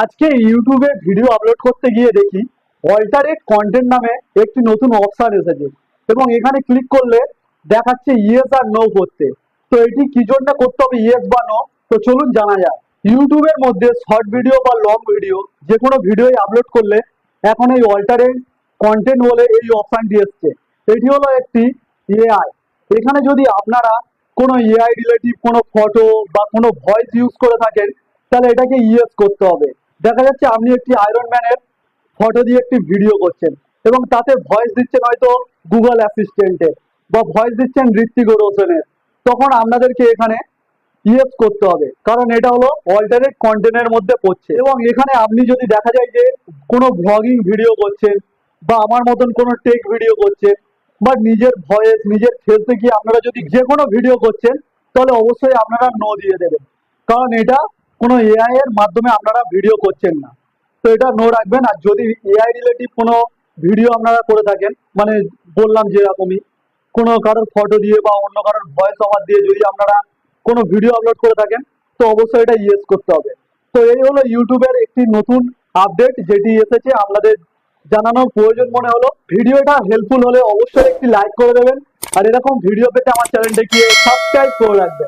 আজকে ইউটিউবে video upload করতে গিয়ে দেখি অল্টারেট কন্টেন্ট নামে একটি নতুন অপশন এসেছে এবং এখানে ক্লিক করলে দেখাচ্ছে ইয়েস আর নো করতে। তো এটি কি জন্য করতে হবে ইয়েস বা নো তো চলুন জানা যাক। ইউটিউবের মধ্যে শর্ট ভিডিও বা লং ভিডিও যে কোনো ভিডিও আপলোড করলে এখন এই অল্টারেট কন্টেন্ট বলে এই অপশানটি এসছে। এটি হলো একটি এআই এখানে যদি আপনারা কোনো এআই রিলেটিভ কোনো ফটো বা কোনো ভয়েস ইউজ করে থাকেন, তাহলে এটাকে ইয়েস করতে হবে। দেখা যাচ্ছে আপনি একটি আয়রন ম্যানের ফটো দিয়ে একটি ভিডিও করছেন এবং তাতে ভয়েস দিচ্ছেন হয়তো গুগল অ্যাসিস্ট্যান্টের বা ভয়েস দিচ্ছেন ঋত্বিক রোশনের তখন আপনাদেরকে এখানে ইয়েস করতে হবে, কারণ এটা হলো অল্টারনেট কন্টেন্টের মধ্যে পড়ছে। এবং এখানে আপনি যদি দেখা যায় যে কোনো ব্লগিং ভিডিও করছেন বা আমার মতন কোনো টেক ভিডিও করছেন বা নিজের ভয়েস নিজের ফেস গিয়ে আপনারা যদি যে কোনো ভিডিও করছেন, তাহলে অবশ্যই আপনারা নো দিয়ে দেবেন। কারণ এটা কোনো এআই এর মাধ্যমে আপনারা ভিডিও করছেন না। তো এটা নো রাখবেন। আর যদি এআই রিলেটিভ কোনো ভিডিও আপনারা করে থাকেন মানে বললাম যেরকমই, কোনো কারোর ফটো দিয়ে বা অন্য কারোর ভয়েস ওভার দিয়ে যদি আপনারা কোনো ভিডিও আপলোড করে থাকেন, তো অবশ্যই এটা ইয়েস করতে হবে। তো এই হলো ইউটিউবের একটি নতুন আপডেট যেটি এসেছে। আপনাদের জানানোর প্রয়োজন মনে হলো। ভিডিওটা হেল্পফুল হলে অবশ্যই একটি লাইক করে দেবেন। আর এরকম ভিডিও পেতে আমার চ্যানেলটাকে সাবস্ক্রাইব করে রাখবেন।